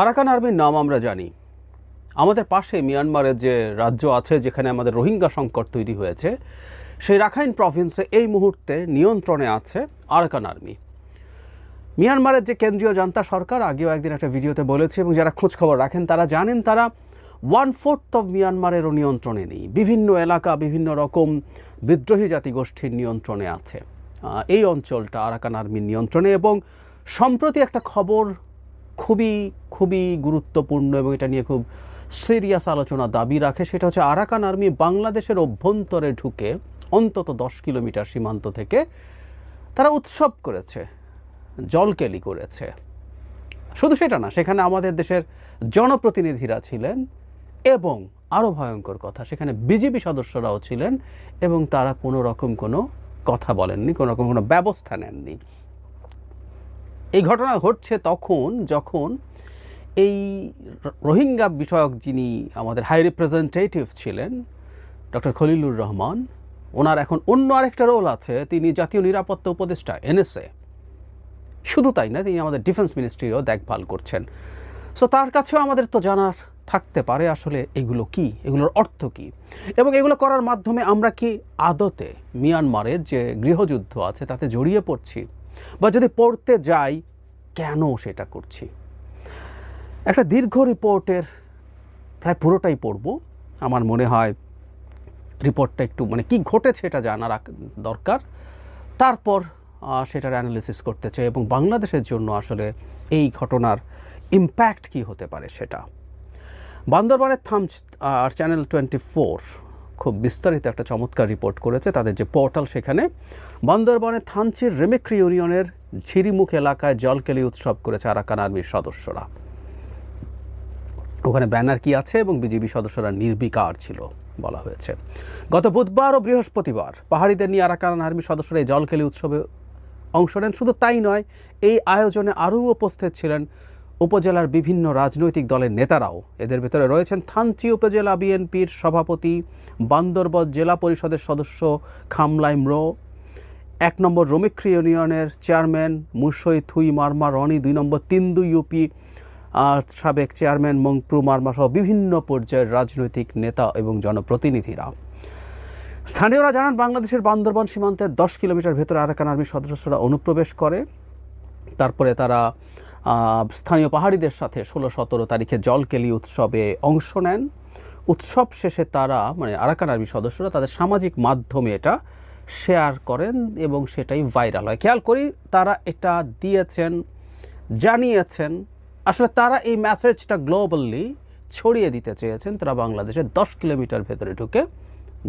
Arakan আর্মির নাম আমরা জানি। আমাদের পাশে মিয়ানমারের যে রাজ্য আছে, যেখানে আমাদের রোহিঙ্গা সংকট তৈরি হয়েছে, সেই রাখাইন প্রভিন্সে এই মুহূর্তে নিয়ন্ত্রণে আছে আরাকান আর্মি। মিয়ানমারের যে কেন্দ্রীয় জান্তা সরকার, আগেও একদিন একটা ভিডিওতে বলেছে, এবং যারা খোঁজ খবর রাখেন, তারা জানেন তারা ওয়ান ফোর্থ অফ মিয়ানমারেরও নিয়ন্ত্রণে নেই। বিভিন্ন এলাকা, বিভিন্ন রকম বিদ্রোহী জাতিগোষ্ঠীর নিয়ন্ত্রণে আছে। এই অঞ্চলটা আরাকান আর্মির নিয়ন্ত্রণে, এবং সম্প্রতি একটা খবর খুবই খুবই গুরুত্বপূর্ণ এবং এটা নিয়ে খুব সিরিয়াস আলোচনা দাবি রাখে। সেটা হচ্ছে আরাকান আর্মি বাংলাদেশের অভ্যন্তরে ঢুকে অন্তত দশ কিলোমিটার সীমান্ত থেকে তারা উৎসব করেছে, জলকেলি করেছে। শুধু সেটা না, সেখানে আমাদের দেশের জনপ্রতিনিধিরা ছিলেন এবং আরও ভয়ঙ্কর কথা, সেখানে বিজেপি সদস্যরাও ছিলেন এবং তারা কোনো রকম কোনো কথা বলেননি, কোনো রকম কোনো ব্যবস্থা নেননি। এই ঘটনা ঘটছে তখন যখন এই রোহিঙ্গা বিষয়ক যিনি আমাদের হাই রিপ্রেজেন্টেটিভ ছিলেন ডক্টর খলিলুর রহমান, ওনার এখন অন্য আরেকটা রোল আছে, তিনি জাতীয় নিরাপত্তা উপদেষ্টা এনএসএ শুধু তাই না, তিনি আমাদের ডিফেন্স মিনিস্ট্রিরও দেখভাল করছেন। সো তার কাছেও আমাদের তো জানার থাকতে পারে আসলে এগুলো কি, এগুলোর অর্থ কি। এবং এগুলো করার মাধ্যমে আমরা কি আদতে মিয়ানমারের যে গৃহযুদ্ধ আছে, তাতে জড়িয়ে পড়ছি বা যদি পড়তে যাই, কেন সেটা করছি? একটা দীর্ঘ রিপোর্টের প্রায় পুরোটাই পড়ব। আমার মনে হয় রিপোর্টটা একটু মানে কি ঘটেছে এটা জানা রাখ- দরকার। তারপর সেটার অ্যানালিসিস করতে চাই এবং বাংলাদেশের জন্য আসলে এই ঘটনার ইম্প্যাক্ট কি হতে পারে সেটা। বান্দরবানের থামচ আর চ্যানেল টোয়েন্টি ফোর খুব বিস্তারিত একটা চমৎকার রিপোর্ট করেছে। তাদের যে পোর্টাল সেখানে, বান্দরবানের থানচির রেমিক্রি ইউনিয়নের ঝিরিমুখ এলাকায় জলকেলি উৎসব করেছে আরাকান আর্মির সদস্যরা। ওখানে ব্যানার কি আছে এবং বিজেপি সদস্যরা নির্বিকার ছিল বলা হয়েছে। গত বুধবার ও বৃহস্পতিবার পাহাড়িদের নিয়ে আরাকান আর্মি সদস্যরা এই জলকেলি উৎসবে অংশ নেন। শুধু তাই নয়, এই আয়োজনে আরও উপস্থিত ছিলেন উপজেলার বিভিন্ন রাজনৈতিক দলের নেতারাও এদের ভেতরে রয়েছেন থানচি উপজেলা বিএনপির সভাপতি, বান্দরবান জেলা পরিষদের সদস্য খামলাই ম্রো, এক নম্বর রমিক্রি ইউনিয়নের চেয়ারম্যান মুসই থুই মারমা রনি, দুই নম্বর তিন্দু ইউপি সাবেক চেয়ারম্যান মংপ্রু মারমা সহ বিভিন্ন পর্যায়ের রাজনৈতিক নেতা এবং জনপ্রতিনিধিরা। স্থানীয়রা জানান, বাংলাদেশের বান্দরবান সীমান্তের দশ কিলোমিটার ভেতরে আরাকান আর্মির সদস্যরা অনুপ্রবেশ করে। তারপরে তারা স্থানীয় পাহাড়িদের সাথে ষোলো সতেরো তারিখে জলকেলি উৎসবে অংশ নেন। উৎসব শেষে তারা মানে আরাকান আর্মি সদস্যরা তাদের সামাজিক মাধ্যমে এটা শেয়ার করেন এবং সেটাই ভাইরাল হয়। খেয়াল করি তারা এটা দিয়েছেন, জানিয়েছেন। আসলে তারা এই মেসেজটা গ্লোবালি ছড়িয়ে দিতে চেয়েছেন। তারা বাংলাদেশের দশ কিলোমিটার ভেতরে ঢুকে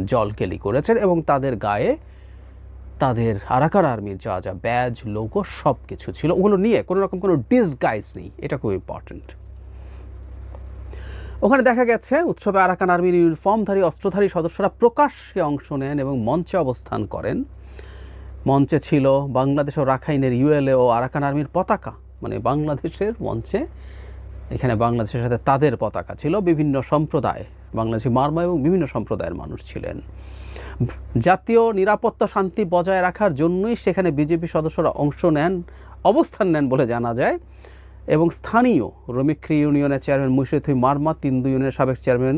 জলকেলি করেছেন এবং তাদের গায়ে তাদের আরাকার আর্মির যা যা ব্যাজ, লোগো সব কিছু ছিল। ওগুলো নিয়ে কোনো রকম কোনো ডিসগাইজ নেই। এটা খুব ইম্পর্ট্যান্ট ওখানে দেখা গেছে, উৎসবে আরাকান আর্মির ইউনিফর্মধারী, অস্ত্রধারী সদস্যরা প্রকাশ্যে অংশ নেন এবং মঞ্চে অবস্থান করেন। মঞ্চে ছিল বাংলাদেশ ও রাখাইনের ইউএলএ ও আরাকান আর্মির পতাকা। মানে বাংলাদেশের মঞ্চে, এখানে বাংলাদেশের সাথে তাদের পতাকা ছিল। বিভিন্ন সম্প্রদায়, বাংলাদেশি মারমা এবং বিভিন্ন সম্প্রদায়ের মানুষ ছিলেন। জাতীয় নিরাপত্তা শান্তি বজায় রাখার জন্যই সেখানে বিজেপি সদস্যরা অংশ নেন, অবস্থান নেন বলে জানা যায়। এবং স্থানীয় রমিক্রি ইউনিয়নের চেয়ারম্যান মুর্শিদুই মারমা তিন্দু ইউনিয়নের সাবেক চেয়ারম্যান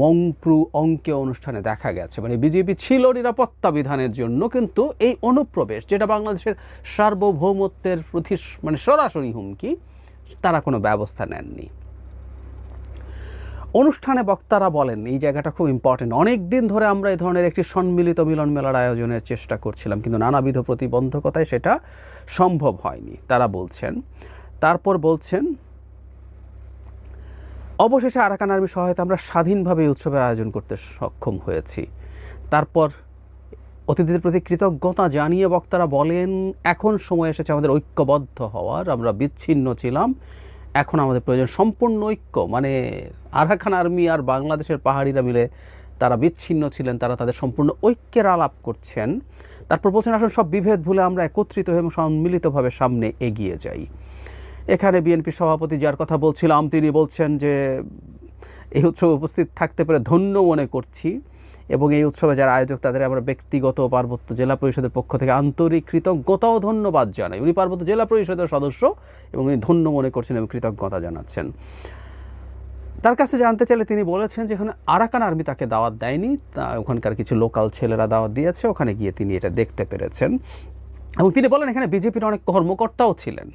মংপ্রু অঙ্কে অনুষ্ঠানে দেখা গেছে। মানে বিজেপি ছিল নিরাপত্তা বিধানের জন্য, কিন্তু এই অনুপ্রবেশ, যেটা বাংলাদেশের সার্বভৌমত্বের প্রতি মানে সরাসরি হুমকি, তারা কোনো ব্যবস্থা নেননি। অনুষ্ঠানে বক্তারা বলেন, এই জায়গাটা খুব ইম্পর্টেন্ট অনেক দিন ধরে আমরা এই ধরনের একটি সম্মিলিত মিলন মেলার আয়োজনের চেষ্টা করছিলাম, কিন্তু নানাবিধ প্রতিবন্ধকতায় সেটা সম্ভব হয়নি। তারা বলছেন, তারপর বলছেন, অবশেষে আরাকান আর্মি সহায়তা আমরা স্বাধীনভাবে এই উৎসবের আয়োজন করতে সক্ষম হয়েছি। তারপর অতিথিদের প্রতি কৃতজ্ঞতা জানিয়ে বক্তারা বলেন, এখন সময় এসেছে আমাদের ঐক্যবদ্ধ হওয়ার, আমরা বিচ্ছিন্ন ছিলাম। এখন আমাদের প্রয়োজন সম্পূর্ণ ঐক্য। মানে আরাকান আর্মি আর বাংলাদেশের পাহাড়িরা মিলে তারা বিচ্ছিন্ন ছিলেন, তারা তাদের সম্পূর্ণ ঐক্যের আলাপ করছেন। তারপর বলছেন আসলে সব বিভেদ ভুলে আমরা একত্রিত হয়ে এবং সম্মিলিতভাবে সামনে এগিয়ে যাই। এখানে বিএনপি সভাপতি যার কথা বলছিলাম, তিনি বলছেন যে, এই উৎসবে উপস্থিত থাকতে পেরে ধন্য মনে করছি। এবং এই উৎসবে যারা আয়োজক, তাদের আমরা ব্যক্তিগত পার্বত্য জেলা পরিষদের পক্ষ থেকে আন্তরিক কৃতজ্ঞতা ও ধন্যবাদ জানাই। উনি পার্বত্য জেলা পরিষদের সদস্য এবং উনি ধন্য মনে করছেন এবং কৃতজ্ঞতা জানাচ্ছেন। তার কাছে জানতে চাইলে তিনি বলেছেন যে এখানে আরাকান আর্মি তাকে দাওয়াত দেয়নি। তা ওখানকার কিছু লোকাল ছেলেরা দাওয়াত দিয়েছে, ওখানে গিয়ে তিনি এটা দেখতে পেরেছেন। এবং তিনি বলেন, এখানে বিজেপির অনেক কর্মকর্তাও ছিলেন।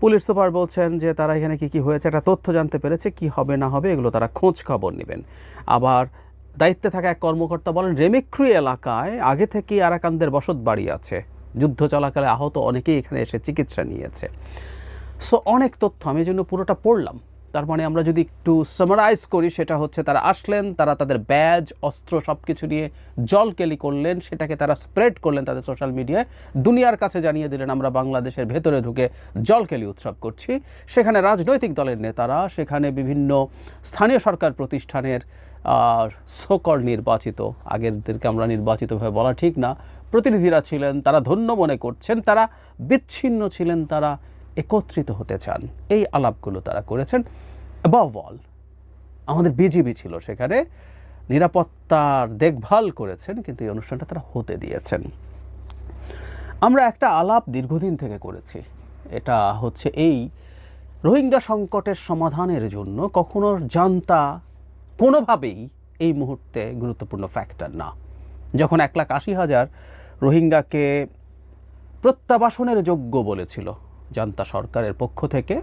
পুলিশ সুপার বলছেন যে তারা এখানে কি কি হয়েছে, একটা তথ্য জানতে পেরেছে, কি হবে না হবে এগুলো তারা খোঁজ খবর নেবেন। আবার দায়িত্বে থাকা এক কর্মকর্তা বলেন রেমেক্রু এলাকায় আগে থেকেই আরাকানদের বসত বাড়ি আছে। যুদ্ধ চলাকালে আহত অনেকেই এখানে এসে চিকিৎসা নিয়েছে। সো অনেক তথ্য, আমি জন্য পুরোটা পড়লাম। তার মানে আমরা যদি একটু সামারাইজ করি, সেটা হচ্ছে তারা আসলেন, তারা তাদের ব্যাজ অস্ত্র সব কিছু নিয়ে জলকেলি করলেন, সেটাকে তারা স্প্রেড করলেন তাদের সোশ্যাল মিডিয়ায় দুনিয়ার কাছে জানিয়ে দিলেন, আমরা বাংলাদেশের ভেতরে ঢুকে জলকেলি উৎসব করছি। সেখানে রাজনৈতিক দলের নেতারা, সেখানে বিভিন্ন স্থানীয় সরকার প্রতিষ্ঠানের, আর সকল নির্বাচিত আগেরদেরকে আমরা নির্বাচিতভাবে বলা ঠিক না, প্রতিনিধিরা ছিলেন, তারা ধন্য মনে করছেন, তারা বিচ্ছিন্ন ছিলেন, তারা একত্রিত হতে চান। এই আলাপগুলো তারা করেছেন। অ্যাবভ অল আমাদের বিজিবি ছিল সেখানে। নিরাপত্তার দেখভাল করেছেন, কিন্তু এই অনুষ্ঠানটা তারা হতে দিয়েছেন। আমরা একটা আলাপ দীর্ঘদিন থেকে করেছি। এটা হচ্ছে এই রোহিঙ্গা সংকটের সমাধানের জন্য কখনো জানতা কোনোভাবেই এই মুহূর্তে গুরুত্বপূর্ণ ফ্যাক্টর না। যখন এক লাখ আশি হাজার রোহিঙ্গাকে প্রত্যাবাসনের যোগ্য বলেছিল জান্তা সরকারের পক্ষ থেকে।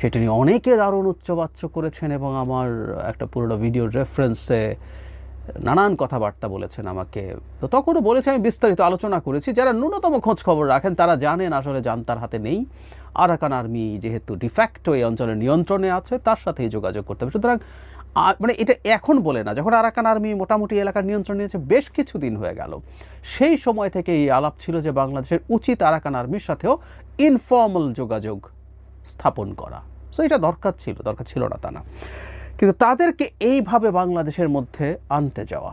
সেটা নিয়ে অনেকে দারুণ উচ্চবাচ্য করেছেন এবং আমার একটা পুরোনো ভিডিওর রেফারেন্সে নানান কথাবার্তা বলেছেন আমাকে। তো তখনও বলেছে, আমি বিস্তারিত আলোচনা করেছি। যারা ন্যূনতম খোঁজ খবর রাখেন, তারা জানেন আসলে জান্তার হাতে নেই। আরাকান আর্মি যেহেতু ডিফ্যাক্টো এই অঞ্চলের নিয়ন্ত্রণে আছে, তার সাথেই যোগাযোগ করতে হবে। সুতরাং মানে এটা এখন বলে না, যখন আরাকান আর্মি মোটামুটি এলাকার নিয়ন্ত্রণ নিয়েছে, বেশ কিছুদিন হয়ে গেল। সেই সময় থেকে এই আলাপ ছিল যে বাংলাদেশের উচিত আরাকান আর্মির সাথেও ইনফর্মাল যোগাযোগ স্থাপন করা। সো এটা দরকার ছিল দরকার ছিল না তা না। কিন্তু তাদেরকে এইভাবে বাংলাদেশের মধ্যে আনতে যাওয়া,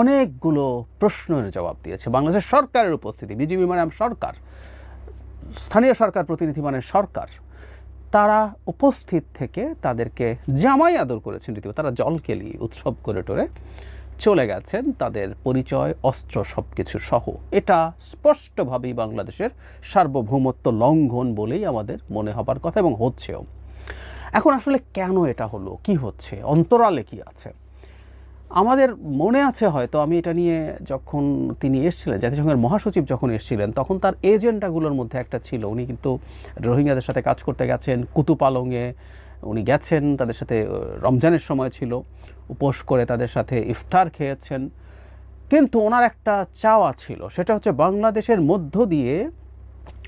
অনেকগুলো প্রশ্নের জবাব দিয়েছে। বাংলাদেশের সরকারের উপস্থিতি বিজেপি মানে সরকার, স্থানীয় সরকার, প্রতিনিধি মানে সরকার। তারা উপস্থিত থেকে তাদেরকে জামাই আদর করেছেন রীতিমতো। তারা জল কেলি উৎসব করে টোরে চলে গেছেন। তাদের পরিচয়, অস্ত্র সব কিছু সহ। এটা স্পষ্টভাবেই বাংলাদেশের সার্বভৌমত্ব লঙ্ঘন বলেই আমাদের মনে হবার কথা এবং হচ্ছেও। এখন আসলে কেন এটা হলো? কি হচ্ছে? অন্তরালে কি আছে? আমাদের মনে আছে হয়তো, আমি এটা নিয়ে যখন তিনি এসেছিলেন, জাতিসংঘের মহাসচিব যখন এসেছিলেন, তখন তার এজেন্ডাগুলোর মধ্যে একটা ছিল। উনি কিন্তু রোহিঙ্গাদের সাথে কাজ করতে গেছেন, কুতুপালংয়ে উনি গেছেন, তাদের সাথে রমজানের সময় ছিল। উপোস করে তাদের সাথে ইফতার খেয়েছেন। কিন্তু ওনার একটা চাওয়া ছিল, সেটা হচ্ছে বাংলাদেশের মধ্য দিয়ে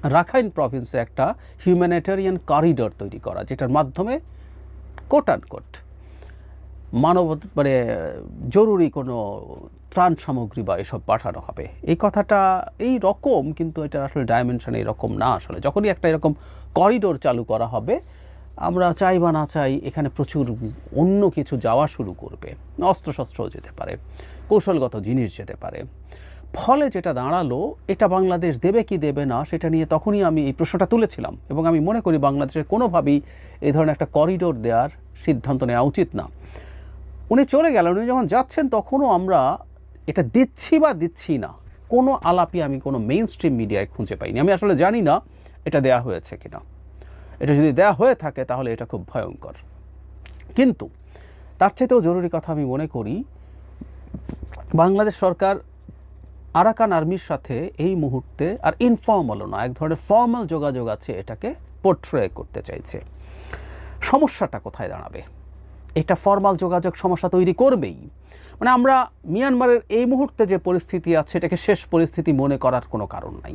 রাখাইন প্রভিন্সে একটা হিউম্যানিটেরিয়ান করিডোর তৈরি করা, যেটার মাধ্যমে কোট অ্যান্ড কোট মানব মানে জরুরি কোনো ত্রাণ সামগ্রী বা এসব পাঠানো হবে। এই কথাটা, এই রকম কিন্তু এটা আসলে ডাইমেনশন এরকম না আসলে। যখনই একটা এরকম করিডোর চালু করা হবে, আমরা চাই বা না চাই এখানে প্রচুর অন্য কিছু যাওয়া শুরু করবে। অস্ত্রশস্ত্রও যেতে পারে, কৌশলগত জিনিস যেতে পারে। ফলে যেটা দাঁড়াল, এটা বাংলাদেশ দেবে কি দেবে না, সেটা নিয়ে তখনই আমি এই প্রশ্নটা তুলেছিলাম। এবং আমি মনে করি বাংলাদেশের কোনোভাবেই এই ধরনের একটা করিডোর দেওয়ার সিদ্ধান্ত নেওয়া উচিত না। উনি চলে গেলেন, উনি যখন যাচ্ছেন তখনও আমরা এটা দিচ্ছি বা দিচ্ছি না। কোনো আলাপি আমি কোনো মেইন স্ট্রিম মিডিয়ায় খুঁজে পাইনি। আমি আসলে জানি না এটা দেয়া হয়েছে কিনা। এটা যদি দেয়া হয়ে থাকে তাহলে এটা খুব ভয়ঙ্কর। কিন্তু তার চাইতেও জরুরি কথা আমি মনে করি, বাংলাদেশ সরকার আরাকান আর্মির সাথে এই মুহূর্তে, আর ইনফর্মালও না, এক ধরনের ফর্মাল যোগাযোগ আছে এটাকে পোর্ট্রে করতে চাইছে। সমস্যাটা কোথায় দাঁড়াবে? এটা ফর্মাল যোগাযোগ সমস্যা তৈরি করবেই। মানে আমরা মিয়ানমারের এই মুহূর্তে যে পরিস্থিতি আছে, এটাকে শেষ পরিস্থিতি মনে করার কোনো কারণ নাই।